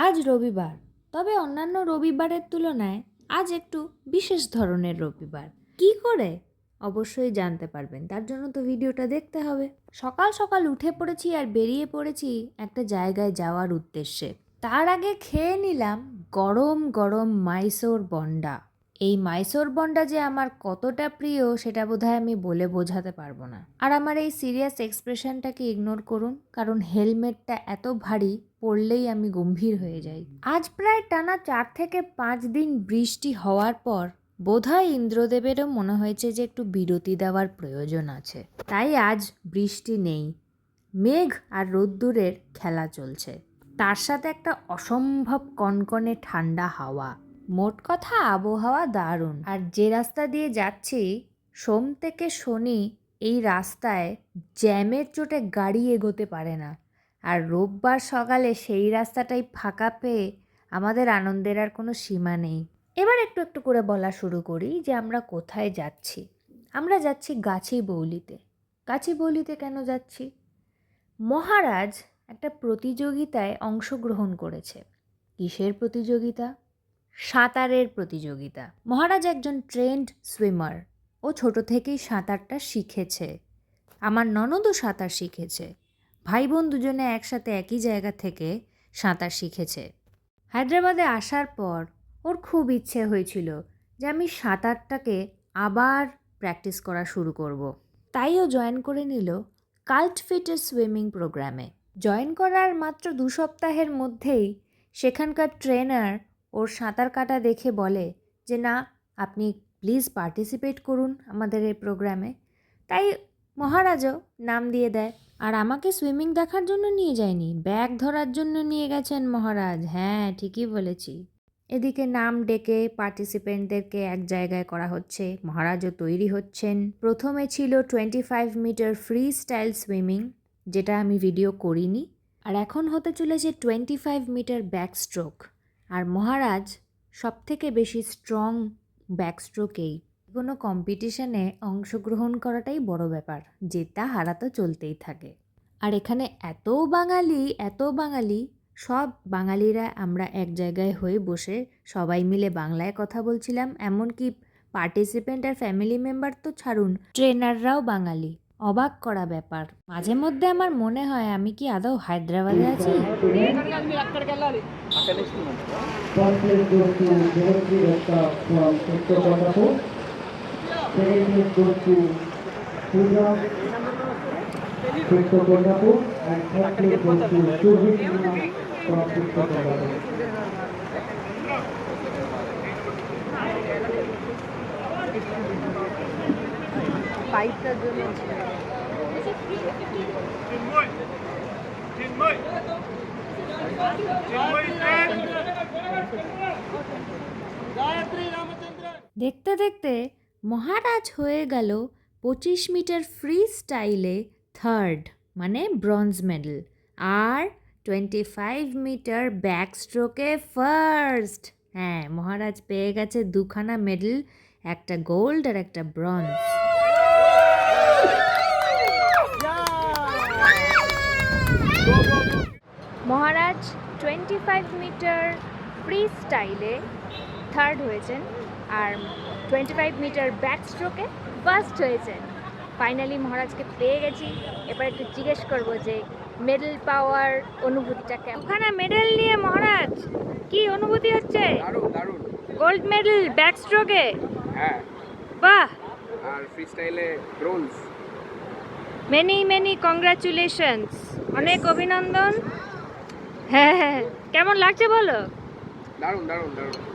আজ রবিবার। তবে অন্যান্য রবিবারের তুলনায় আজ একটু বিশেষ ধরনের রবিবার। কি করে? অবশ্যই জানতে পারবেন। তার জন্য তো ভিডিওটা দেখতে হবে। সকাল সকাল উঠে পড়েছি আর বেরিয়ে পড়েছি একটা জায়গায় যাওয়ার উদ্দেশ্যে। তার আগে খেয়ে নিলাম গরম গরম মাইসোর বন্ডা। এই মাইসোর বন্ডা যে আমার কতটা প্রিয়, সেটা বোধহয় আমি বলে বোঝাতে পারব না। আর আমার এই সিরিয়াস এক্সপ্রেশনটাকে ইগনোর করুন, কারণ হেলমেটটা এত ভারী, পড়লেই আমি গম্ভীর হয়ে যাই। আজ প্রায় টানা চার থেকে পাঁচ দিন বৃষ্টি হওয়ার পর, বোধহয় ইন্দ্রদেবেরও মনে হয়েছে যে একটু বিরতি দেওয়ার প্রয়োজন আছে। তাই আজ বৃষ্টি নেই, মেঘ আর রোদ্দুরের খেলা চলছে। তার সাথে একটা অসম্ভব কনকনে ঠান্ডা হাওয়া। মোট কথা আবহাওয়া দারুণ। আর যে রাস্তা দিয়ে যাচ্ছি, সোম থেকে শনি এই রাস্তায় জ্যামের চোটে গাড়ি এগোতে পারে না। আর রোববার সকালে সেই রাস্তাটাই ফাঁকা পেয়ে আমাদের আনন্দের আর কোনো সীমা নেই। এবার একটু একটু করে বলা শুরু করি যে আমরা কোথায় যাচ্ছি। আমরা যাচ্ছি গাছি বৌলিতে গাছি বৌলিতে কেন যাচ্ছি? মহারাজ একটা প্রতিযোগিতায় অংশগ্রহণ করেছে। কিসের প্রতিযোগিতা? সাঁতারের প্রতিযোগিতা। মহারাজ একজন ট্রেন্ড সুইমার ও ছোট থেকেই সাঁতারটা শিখেছে। আমার ননদও সাঁতার শিখেছে। ভাই বোন দুজনে একসাথে একই জায়গা থেকে সাঁতার শিখেছে। হায়দ্রাবাদে আসার পর ওর খুব ইচ্ছে হয়েছিল যে আমি সাঁতারটাকে আবার প্র্যাকটিস করা শুরু করব। তাই ও জয়েন করে নিল কাল্ট ফিটের সুইমিং প্রোগ্রামে। জয়েন করার মাত্র দু সপ্তাহের মধ্যেই সেখানকার ট্রেনার ওর সাঁতার কাটা দেখে বলে যে, না, আপনি প্লিজ পার্টিসিপেট করুন আমাদের এই প্রোগ্রামে। তাই মহারাজও নাম দিয়ে দেয়। আর আমাকে সুইমিং দেখার জন্য নিয়ে যায়নি, ব্যাগ ধরার জন্য নিয়ে গেছেন মহারাজ। হ্যাঁ ঠিকই বলেছি। এদিকে নাম ডেকে পার্টিসিপেন্টদেরকে এক জায়গায় করা হচ্ছে। মহারাজও তৈরি হচ্ছেন। প্রথমে ছিল twenty five meter freestyle swimming, যেটা আমি ভিডিও করিনি। আর এখন হতে চলেছে twenty five metre backstroke. আর মহারাজ সব থেকে বেশি স্ট্রং ব্যাকস্ট্রোকেই কোনো কম্পিটিশনে অংশগ্রহণ করাটাই বড় ব্যাপার জেতা হারা তো চলতেই থাকে। আর এখানে এত বাঙালি এত বাঙালি, সব বাঙালিরা আমরা এক জায়গায় হয়ে বসে সবাই মিলে বাংলায় কথা বলছিলাম, এমনকি পার্টিসিপেন্ট আর ফ্যামিলি মেম্বার তো ছাড়ুন ট্রেনাররাও বাঙালি। অবাক করা ব্যাপার। মাঝে মধ্যে আমার মনে হয়, আমি কি আদৌ হায়দ্রাবাদে আছি? First goes to Devotri Datta from Uttar Kolhapur. Second place goes to Pooja from Uttar Kolhapur. And third place goes to Shubhit Meena from Uttar Kolhapur. Pipe का जो चिन्मय चिन्मय चिन्मय দেখতে দেখতে মহারাজ হয়ে গেল পঁচিশ মিটার ফ্রি স্টাইলে থার্ড মানে ব্রঞ্জ মেডেল আর টোয়েন্টি ফাইভ মিটার ব্যাক স্ট্রোকে ফার্স্ট হ্যাঁ মহারাজ পেয়ে গেছে দুখানা মেডেল একটা গোল্ড আর একটা bronze Maharaj twenty five meter free স্টাইলে থার্ড হয়েছেন আর টোয়েন্টি ফাইভ মিটার ব্যাক স্ট্রোকে ফার্স্ট হয়েছেন। ফাইনালি মহারাজকে পেয়ে গেছি। এবার একটু জিজ্ঞেস করব যে মেডেল পাওয়ার অনুভূতিটা কেমন? ওখানে মেডেল নিয়ে মহারাজ কি অনুভূতি হচ্ছে? দারুণ দারুণ। গোল্ড মেডেল ব্যাক স্ট্রোকে? হ্যাঁ। বাহ! আর ফ্রি স্টাইলে ব্রোঞ্জ। Many many congratulations. অনেক অভিনন্দন। হ্যাঁ হ্যাঁ। কেমন লাগছে বলো? দারুণ দারুণ দারুণ।